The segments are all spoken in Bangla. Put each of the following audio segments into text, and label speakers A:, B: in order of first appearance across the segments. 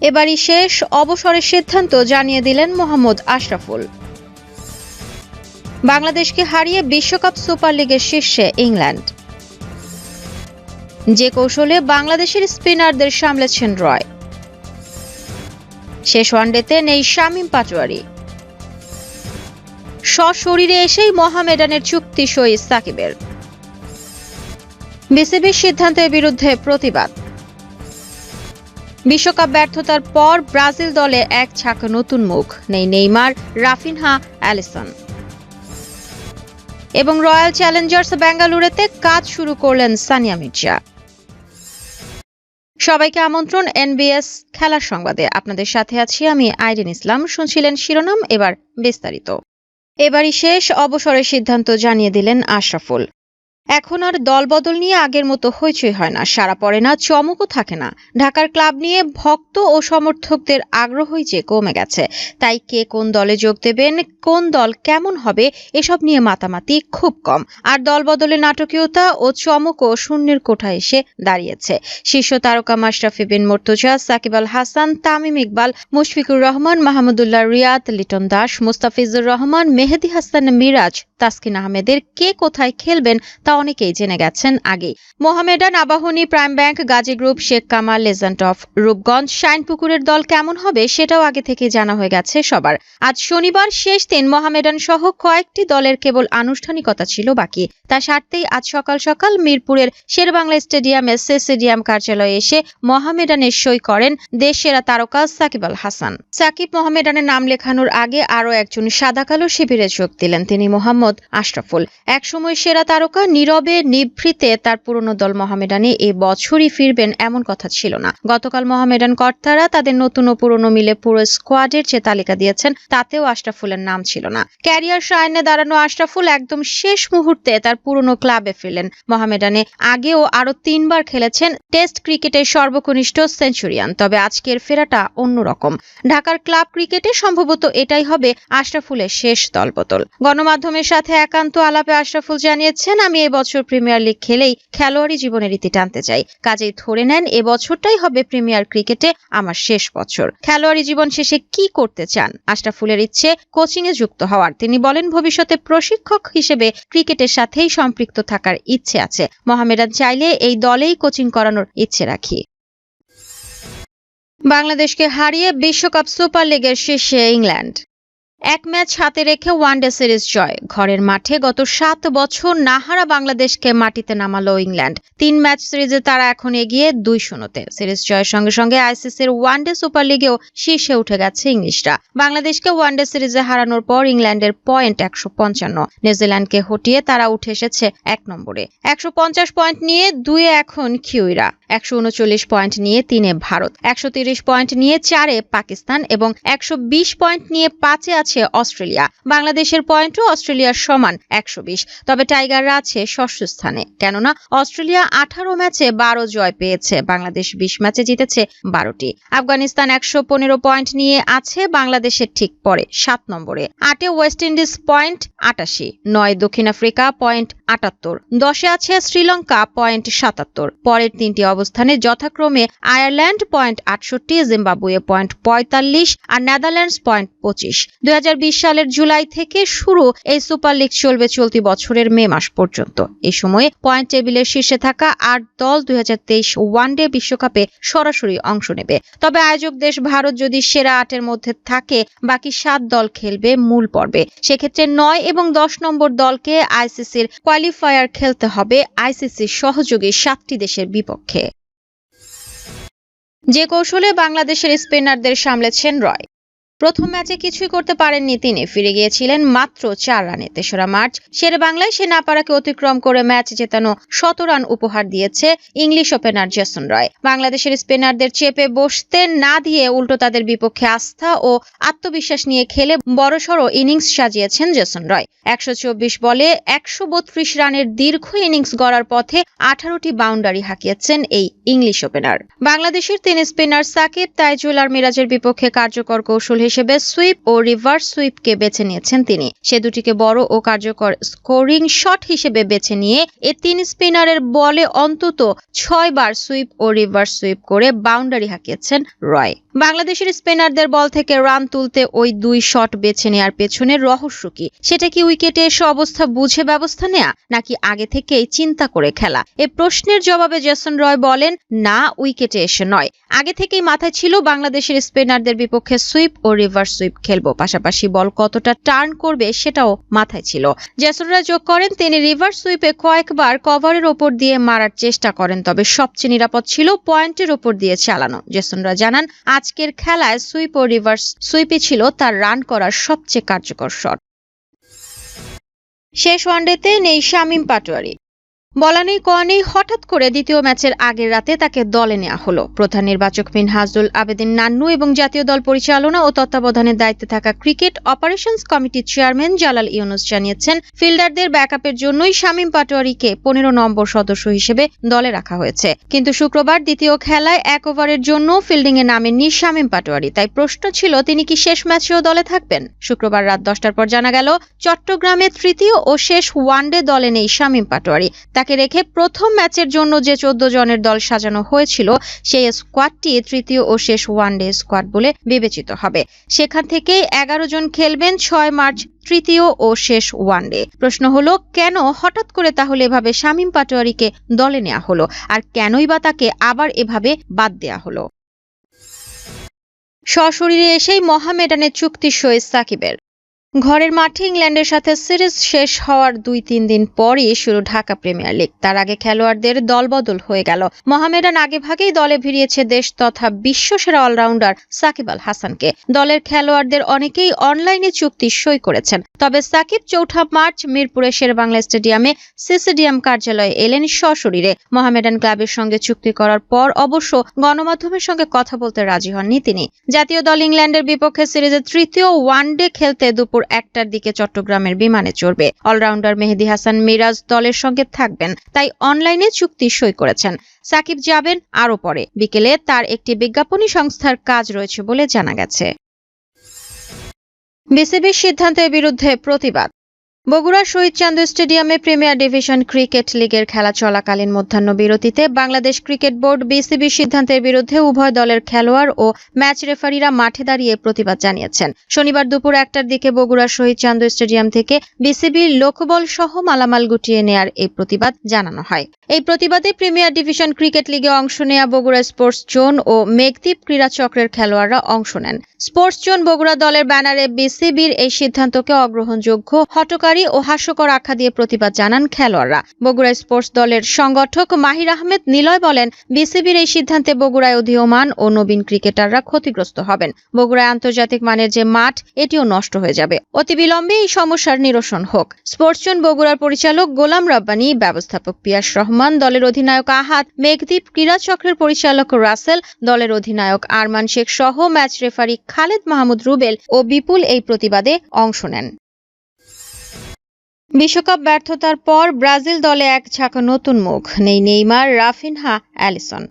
A: এবারই শেষ অবসরের সিদ্ধান্ত জানিয়ে দিলেন মোহাম্মদ আশরাফুল। বাংলাদেশকে হারিয়ে বিশ্বকাপ সুপার লিগের শীর্ষে ইংল্যান্ড। যে কৌশলে বাংলাদেশের স্পিনারদের সামলেছেন রয়। শেষ ওয়ানডেতে নেই শামীম পাটোয়ারি। সশরীরে এসেই মহামেডানের চুক্তি সই সাকিবের। বিসিবির সিদ্ধান্তের বিরুদ্ধে প্রতিবাদ। বিশ্বকাপ ব্যর্থতার পর ব্রাজিল দলে এক ছাক নতুন মুখ। নেই নেইমার, রাফিনহা, অ্যালিসন। এবং রয়্যাল চ্যালেঞ্জার্স বেঙ্গালুরুতে কাজ শুরু করলেন সানিয়া মির্জা। সবাইকে আমন্ত্রণ এনবিএস খেলার সংবাদে। আপনাদের সাথে আছি আমি আইরিন ইসলাম। শুনছিলেন শিরোনাম, এবার বিস্তারিত। এবারই শেষ, অবসরের সিদ্ধান্ত জানিয়ে দিলেন আশরাফুল। এখন আর দলবদল নিয়ে আগের মতো হইচই হয় না, সারা পড়ে না, চমকও থাকে না। ঢাকার ক্লাব নিয়ে ভক্ত ও সমর্থকদের আগ্রহই যে কমে গেছে। তাই কে কোন দলে যোগ দেবেন, কোন দল কেমন হবে, এসব নিয়ে মাতামাতি খুব কম। আর দলবদলে নাটকীয়তা ও চমকও শূন্যের কোঠায় এসে দাঁড়িয়েছে। শীর্ষ তারকা মাশরাফি বিন মর্তুজা, সাকিব আল হাসান, তামিম ইকবাল, মুশফিকুর রহমান, মাহমুদুল্লাহ রিয়াদ, লিটন দাস, মুস্তাফিজুর রহমান, মেহেদি হাসান মিরাজ, তাসকিন আহমেদের কে কোথায় খেলবেন তা অনেকেই জেনে গেছেন আগে Mohammedan Abahani Prime Bank, Gazi Group, Sheikh Kamal Legend of Rupganj, শাইনপুকুরের দল কেমন হবে সেটাও আগে থেকে জানা হয়ে গেছে সবার। আজ শনিবার শেষ দিন মোহামেডান সহ কয়েকটি দলের কেবল আনুষ্ঠানিকতা ছিল বাকি। তা সারতেই আজ সকাল সকাল মিরপুরের শেরবাংলা স্টেডিয়ামে স্টেডিয়াম কার্যালয়ে এসে মোহামেডানের সই করেন দেশ সেরা তারকা সাকিব আল হাসান। সাকিব মোহামেডানের নাম লেখানোর আগে আরও একজন সাদা কালো শিবিরে যোগ দিলেন তিনি মোহাম্মদ আশরাফুল। একসময় সেরা তারকা নীরবে নিভৃতে তার পুরনো দল মহামেডানে এ বছরই ফিরবেন এমন কথা ছিল না। গতকাল মোহামেডান কর্তারা তাদের নতুন ও পুরনো মিলে পুরো স্কোয়াডের যে তালিকা দিয়েছেন, তাতেও আশরাফুলের নাম ছিল না। ক্যারিয়ার সায়নে দাঁড়ানো আশরাফুল একদম শেষ মুহূর্তে তার পুরনো ক্লাবে ফিরলেন। মোহামেডানে আগেও আরও তিনবার খেলেছেন টেস্ট ক্রিকেটের সর্বকনিষ্ঠ সেঞ্চুরিয়ান, তবে আজকের ফেরাটা অন্যরকম। ঢাকার ক্লাব ক্রিকেটে সম্ভবত এটাই হবে আশরাফুলের শেষ দলবদল। গণমাধ্যমের সাথে একান্ত আলাপে আশরাফুল জানিয়েছেন, আমি এবছর প্রিমিয়ার লিগ খেলেই খেলোয়াড়ি জীবনের রীতি টানতে চাই কাজেই ধরে নেন এবছরটাই হবে প্রিমিয়ার ক্রিকেটে আমার শেষ বছর। খেলোয়াড়ি জীবন শেষে কি করতে চান? আশরাফুলের ইচ্ছে কোচিং এ যুক্ত হওয়ার। তিনি বলেন, ভবিষ্যতে প্রশিক্ষক হিসেবে ক্রিকেটের সাথেই সম্পৃক্ত থাকার ইচ্ছে আছে। মোহামেডান চাইলে এই দলেই কোচিং করানোর ইচ্ছে রাখি। বাংলাদেশকে হারিয়ে বিশ্বকাপ সুপার লিগের শীর্ষে ইংল্যান্ড। এক ম্যাচ হাতে রেখে ওয়ানডে সিরিজ জয়। ঘরের মাঠে গত সাত বছর নাহারা বাংলাদেশকে মাটিতে নামালো ইংল্যান্ড। তিন ম্যাচ সিরিজে তারা এখন এগিয়ে দুই শূন্যতে। সিরিজ জয়ের সঙ্গে সঙ্গে আইসিসির ওয়ানডে সুপার লিগেও শীর্ষে উঠে গেছে ইংলিশরা। বাংলাদেশকে ওয়ানডে সিরিজে হারানোর পর ইংল্যান্ডের পয়েন্ট একশো পঞ্চান্ন। নিউজিল্যান্ডকে হটিয়ে তারা উঠে এসেছে এক নম্বরে। একশো পঞ্চাশ পয়েন্ট নিয়ে দুয়ে এখন কিউইরা একশো উনচল্লিশ পয়েন্ট নিয়ে তিনে ভারত। একশো তিরিশ পয়েন্ট নিয়ে চারে পাকিস্তান এবং একশো বিশ পয়েন্ট নিয়ে পাঁচে আছে অস্ট্রেলিয়া। বাংলাদেশের পয়েন্টও অস্ট্রেলিয়ার সমান একশো বিশ। তবে টাইগাররা আছে ষষ্ঠ স্থানে। কেননা, অস্ট্রেলিয়া আঠারো ম্যাচে বারো জয় পেয়েছে। বাংলাদেশ বিশ ম্যাচে জিতেছে বারোটি। আফগানিস্তান একশো পনেরো পয়েন্ট নিয়ে আছে। বাংলাদেশের ঠিক পরে সাত নম্বরে। আটে ওয়েস্ট ইন্ডিজ পয়েন্ট আটাশি। নয় দক্ষিণ আফ্রিকা পয়েন্ট আটাত্তর। দশে আছে শ্রীলঙ্কা, পয়েন্ট সাতাত্তর। পরের তিনটি অবস্থানে যথাক্রমে আয়ারল্যান্ড, পয়েন্ট আটষট্টি, জিম্বাবুয়ে, পয়েন্ট পঁয়তাল্লিশ আর নেদারল্যান্ডস, পয়েন্ট পঁচিশ। দুই সালের জুলাই থেকে শুরু এই সুপার লিগ চলবে চলতি বছরের মে মাস পর্যন্ত। এই সময়ে পয়েন্ট টেবিলের শীর্ষে থাকা আট দল দুই ওয়ানডে বিশ্বকাপে সরাসরি অংশ নেবে। তবে আয়োজক দেশ ভারত যদি সেরা আটের মধ্যে থাকে, বাকি সাত দল খেলবে মূল পর্বে। সেক্ষেত্রে নয় এবং দশ নম্বর দলকে আইসিসির কোয়ালিফায়ার খেলতে হবে আইসিসির সহযোগী সাতটি দেশের বিপক্ষে। যে কৌশলে বাংলাদেশের স্পিনারদের সামলেছেন রয়। প্রথম ম্যাচে কিছুই করতে পারেননি তিনি। ফিরে গিয়েছিলেন মাত্র চার রানে তেসরা মার্চ শেরে বাংলায় সে নাপারাকে অতিক্রম করে ম্যাচ জেতানো শত রান উপহার দিয়েছে ইংলিশ ওপেনার জেসন রয়। বাংলাদেশের স্পিনারদের চেপে বসতে না দিয়ে উল্টো তাদের বিপক্ষে আস্থা ও আত্মবিশ্বাস নিয়ে খেলে বড়সড় ইনিংস সাজিয়েছেন জেসন রয়। একশো চব্বিশ বলে একশো বত্রিশ রানের দীর্ঘ ইনিংস গড়ার পথে আঠারোটি বাউন্ডারি হাঁকিয়েছেন এই ইংলিশ ওপেনার। বাংলাদেশের তিন স্পিনার সাকিব, তাইজুল আর মিরাজের বিপক্ষে কার্যকর কৌশল হিসেবে সুইপ ও রিভার্স সুইপকে বেছে নিয়েছেন তিনি। সে দুটিকে বড় ও কার্যকর স্কোরিং শট হিসেবে বেছে নিয়ে এ তিন স্পিনারের বলে অন্তত ছয় বার সুইপ ও রিভার্স সুইপ করে বাউন্ডারি হাঁকিয়েছেন রয়। বাংলাদেশের স্পিনারদের বল থেকে রান তুলতে ওই দুই শট বেছে নেয়ার পেছনে রহস্য কি? সেটা কি উইকেটে এসে অবস্থা বুঝে ব্যবস্থা নেয়া, নাকি আগে থেকেই চিন্তা করে খেলা? এ প্রশ্নের জবাবে জেসন রয় বলেন, না, উইকেটে এসে নয়। আগে থেকেই মাথায় ছিল বাংলাদেশের স্পিনারদের বিপক্ষে সুইপ ও রিভার্স সুইপ খেলব। পাশাপাশি বল কতটা টার্ন করবে সেটাও মাথায় ছিল। জেসন যোগ করেন, তিনি রিভার্স সুইপে কয়েকবার কভারের ওপর দিয়ে মারার চেষ্টা করেন, তবে সবচেয়ে নিরাপদ ছিল পয়েন্টের ওপর দিয়ে চালানো। জেসন রয় জানান, আজকের খেলায় সুইপ ও রিভার্স সুইপই ছিল তার রান করার সবচেয়ে কার্যকর শট। শেষ ওয়ানডেতে নেই শামীম পাটোয়ারি। বলা নেই কওয়া নেই হঠাৎ করে দ্বিতীয় ম্যাচের আগের রাতে তাকে দলে নেওয়া হলো। প্রধান নির্বাচক মিনহাজুল আবেদিন নান্নু এবং জাতীয় দল পরিচালনা ও তত্ত্বাবধানের দায়িত্বে থাকা ক্রিকেট অপারেশনস কমিটির চেয়ারম্যান জালাল ইউনুস জানিয়েছেন, ফিল্ডারদের ব্যাকআপের জন্যই শামীম পাটোয়ারিকে পনেরো নম্বর সদস্য হিসেবে দলে রাখা হয়েছে। কিন্তু শুক্রবার দ্বিতীয় খেলায় এক ওভারের জন্য ফিল্ডিংয়ে নামেননি শামীম পাটোয়ারি। তাই প্রশ্ন ছিল, তিনি কি শেষ ম্যাচেও দলে থাকবেন? শুক্রবার রাত দশটার পর জানা গেল, চট্টগ্রামে তৃতীয় ও শেষ ওয়ানডে দলে নেই শামীম পাটোয়ারি। তাকে রেখে প্রথম ম্যাচের জন্য যে চোদ্দ জনের দল সাজানো হয়েছিল, সেই স্কোয়াডটি তৃতীয় ও শেষ ওয়ানডে স্কোয়াড বলে বিবেচিত হবে। সেখান থেকেই এগারো জন খেলবেন ছয় মার্চ, তৃতীয় ও শেষ ওয়ানডে। প্রশ্ন হলো, কেন হঠাৎ করে তাহলে এভাবে শামীম পাটোয়ারিকে দলে নেওয়া হলো? আর কেনই বা তাকে আবার এভাবে বাদ দেয়া হলো? সশরীরে এসেই মহামেডানের চুক্তি সই সাকিবের ঘরের মাঠে ইংল্যান্ডের সাথে সিরিজ শেষ হওয়ার দুই তিন দিন পরই শুরু ঢাকা প্রিমিয়ার লিগ। তার আগে খেলোয়াড়দের দলবদল হয়ে গেল। মোহামেডান আগে ভাগেই দলে ভিড়িয়েছে দেশ তথা বিশ্বসেরা অলরাউন্ডার সাকিব আল হাসানকে। দলের খেলোয়াড়দের অনেকেই অনলাইনে চুক্তি সই করেছেন। তবে সাকিব চৌঠা মার্চ মিরপুরের শেরবাংলা স্টেডিয়ামে সিসিডিএম কার্যালয়ে এলেন সশরীরে। মোহামেডান ক্লাবের সঙ্গে চুক্তি করার পর অবশ্য গণমাধ্যমের সঙ্গে কথা বলতে রাজি হননি তিনি। জাতীয় দল ইংল্যান্ডের বিপক্ষে সিরিজের তৃতীয় ওয়ানডে খেলতে দুপুর একটার দিকে চট্টগ্রামের বিমানে চড়বে। অলরাউন্ডার মেহেদি হাসান মিরাজ দলের সঙ্গে থাকবেন, তাই অনলাইনে চুক্তি সই করেছেন। সাকিব যাবেন আরও পরে। বিকেলে তার একটি বিজ্ঞাপনী সংস্থার কাজ রয়েছে বলে জানা গেছে। বিসিবির সিদ্ধান্তের বিরুদ্ধে প্রতিবাদ। বগুড়া শহীদ চান্দ স্টেডিয়ামে প্রিমিয়ার ডিভিশন ক্রিকেট লিগের খেলা চলাকালীন মধ্যাহ্ন বিরতিতে বাংলাদেশ ক্রিকেট বোর্ড বিসিবির সিদ্ধান্তের বিরুদ্ধে উভয় দলের খেলোয়াড় ও ম্যাচ রেফারিরা মাঠে দাঁড়িয়ে প্রতিবাদ জানিয়েছেন। শনিবার দুপুর একটার দিকে বগুড়া শহীদ চান্দ স্টেডিয়াম থেকে বিসিবির লোকবল সহ মালামাল গুটিয়ে নেয়ার এই প্রতিবাদ জানানো হয়। এই প্রতিবাদে প্রিমিয়ার ডিভিশন ক্রিকেট লিগে অংশ নেয়া বগুড়া স্পোর্টস জোন ও মেঘদ্বীপ ক্রীড়া চক্রের খেলোয়াড়রা অংশ নেন। স্পোর্টস জোন বগুড়া দলের ব্যানারে বিসিবির এই সিদ্ধান্তকে অগ্রহণযোগ্য হটকারী ও হাস্যকর আখ্যা দিয়ে প্রতিবাদ জানান খেলোয়াড়রা। বগুড়া স্পোর্টস দলের সংগঠক মাহির আহমেদ নিলয় বলেন, বিসিবির এই সিদ্ধান্তে বগুড়ায় অধীয়মান ও নবীন ক্রিকেটাররা ক্ষতিগ্রস্ত হবেন। বগুড়ায় আন্তর্জাতিক মানের যে মাঠ, এটিও নষ্ট হয়ে যাবে। অতি বিলম্বে এই সমস্যার নিরসন হোক। স্পোর্টস জোন বগুড়ার পরিচালক গোলাম রাব্বানি, ব্যবস্থাপক পিয়াস রহমান, দলের অধিনায়ক আহাত মেঘদ্বীপ ক্রীড়া চক্রের পরিচালক রাসেল, দলের অধিনায়ক আরমান শেখ সহ ম্যাচ রেফারি খালেদ মাহমুদ রুবেল ও বিপুল এই প্রতিবাদে অংশ নেন। বিশ্বকাপ ব্যর্থতার পর ব্রাজিল দলে এক ছাক নতুন মুখ। নেই নেইমার রাফিনহা অ্যালিসন।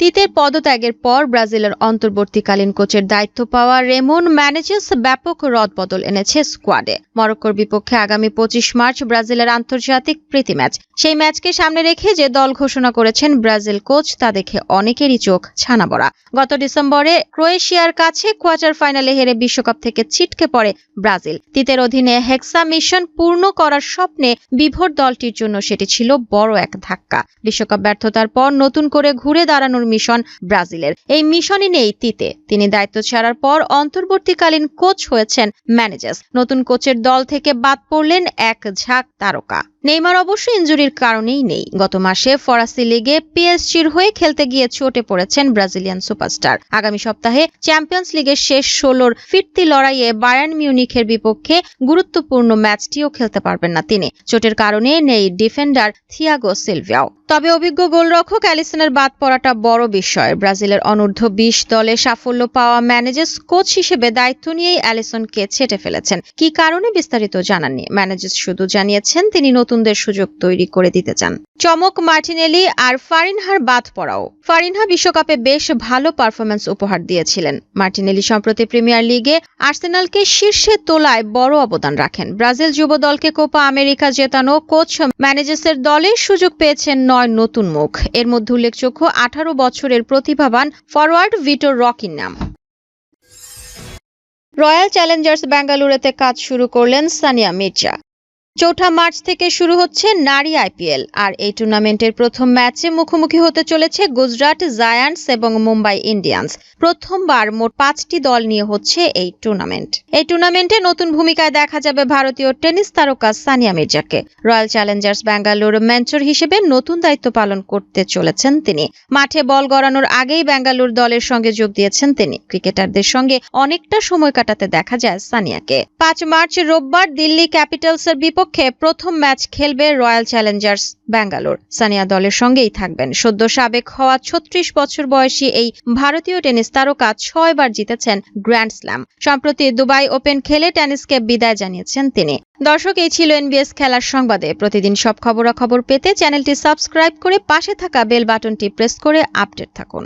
A: তিতের পদত্যাগের পর ব্রাজিলের অন্তর্বর্তীকালীন কোচের দায়িত্ব পাওয়া রেমন ম্যানেজেস ব্যাপক রদবদল এনেছে স্কোয়াডে। মরক্কোর বিপক্ষে আগামী পঁচিশ মার্চ ব্রাজিলের আন্তর্জাতিক প্রীতি ম্যাচ। সেই ম্যাচকে সামনে রেখে যে দল ঘোষণা করেছেন ব্রাজিল কোচ, তা দেখে অনেকেরই চোখ ছানা বড়া গত ডিসেম্বরে ক্রোয়েশিয়ার কাছে কোয়ার্টার ফাইনালে হেরে বিশ্বকাপ থেকে ছিটকে পড়ে ব্রাজিল। তিতের অধীনে হেক্সা মিশন পূর্ণ করার স্বপ্নে বিভোর দলটির জন্য সেটি ছিল বড় এক ধাক্কা। বিশ্বকাপ ব্যর্থতার পর নতুন করে ঘুরে দাঁড়ানোর মিশন ব্রাজিলের। এই মিশনই নেই তিতে। তিনি দায়িত্ব ছাড়ার পর অন্তর্বর্তীকালীন কোচ হয়েছেন ম্যানেজার্স নতুন কোচের দল থেকে বাদ পড়লেন এক ঝাঁক তারকা। নেইমার অবশ্য ইঞ্জুরির কারণেই নেই। গত মাসে ফরাসি লিগে পিএসজির হয়ে খেলতে গিয়ে চোটে পড়েছেন ব্রাজিলিয়ান সুপারস্টার। আগামী সপ্তাহে চ্যাম্পিয়ন্স লিগের শেষ ষোলোর ফিরতি লড়াইয়ে বায়ার্ন মিউনিখের বিপক্ষে গুরুত্বপূর্ণ ম্যাচটিও খেলতে পারবেন না তিনি। চোটের কারণে নেই ডিফেন্ডার থিয়াগো সিলভিয়াও। তবে অভিজ্ঞ গোলরক্ষক অ্যালিসনের বাদ পড়াটা বড় বিষয়। ব্রাজিলের অনূর্ধ্ব বিশ দলে সাফল্য পাওয়া ম্যানেজার্স কোচ হিসেবে দায়িত্ব নিয়েই অ্যালিসনকে ছেটে ফেলেছেন। কি কারণে বিস্তারিত জানাননি। ম্যানেজার্স শুধু জানিয়েছেন, তিনি নতুন নতুনদের সুযোগ তৈরি করে দিতে চান। চমক মার্টিনেলি আর ফারিনহার বাদ পড়াও। ফারিনহা বিশ্বকাপে বেশ ভালো পারফরমেন্স উপহার দিয়েছিলেন। মার্টিনেলি সম্প্রতি প্রিমিয়ার লিগে আর্সেনালকে শীর্ষে তোলায় বড় অবদান রাখেন। ব্রাজিল যুব দলকে কোপা আমেরিকা জেতানো কোচ ম্যানেজার্সের দলে সুযোগ পেয়েছেন নয় নতুন মুখ। এর মধ্যে উল্লেখযোগ্য আঠারো বছরের প্রতিভাবান ফরওয়ার্ড ভিটোর রকির নাম। রয়্যাল চ্যালেঞ্জার্স বেঙ্গালুরুতে কাজ শুরু করলেন সানিয়া মির্জা। চৌঠা মার্চ থেকে শুরু হচ্ছে নারী আইপিএল, আর এই টুর্নামেন্টের প্রথম ম্যাচে মুখোমুখি হতে চলেছে গুজরাট জায়ান্টস এবং মুম্বাই ইন্ডিয়ান্স। প্রথমবার মোট পাঁচটি দল নিয়ে হচ্ছে এই টুর্নামেন্ট। এই টুর্নামেন্টে নতুন ভূমিকায় দেখা যাবে ভারতীয় টেনিস তারকা সানিয়া মির্জাকে। রয়্যাল চ্যালেঞ্জার্স ব্যাঙ্গালোর মেন্টর হিসেবে নতুন দায়িত্ব পালন করতে চলেছেন তিনি। মাঠে বল গড়ানোর আগেই ব্যাঙ্গালোর দলের সঙ্গে যোগ দিয়েছেন তিনি। ক্রিকেটারদের সঙ্গে অনেকটা সময় কাটাতে দেখা যায় সানিয়াকে। পাঁচ মার্চ রোববার দিল্লি ক্যাপিটালসের বিপক্ষে প্রথম ম্যাচ খেলবে রয়্যাল চ্যালেঞ্জার্স ব্যাঙ্গালোর। সানিয়া দলের সঙ্গেই থাকবেন। সদ্য সাবেক হওয়া ছত্রিশ বছর বয়সী এই ভারতীয় টেনিস তারকা ছয়বার জিতেছেন গ্র্যান্ড স্ল্যাম। সম্প্রতি দুবাই ওপেন খেলে টেনিসকে বিদায় জানিয়েছেন তিনি। দর্শক, এই ছিল এনবিএস খেলার সংবাদে। প্রতিদিন সব খবরাখবর পেতে চ্যানেলটি সাবস্ক্রাইব করে পাশে থাকা বেল বাটনটি প্রেস করে আপডেট থাকুন।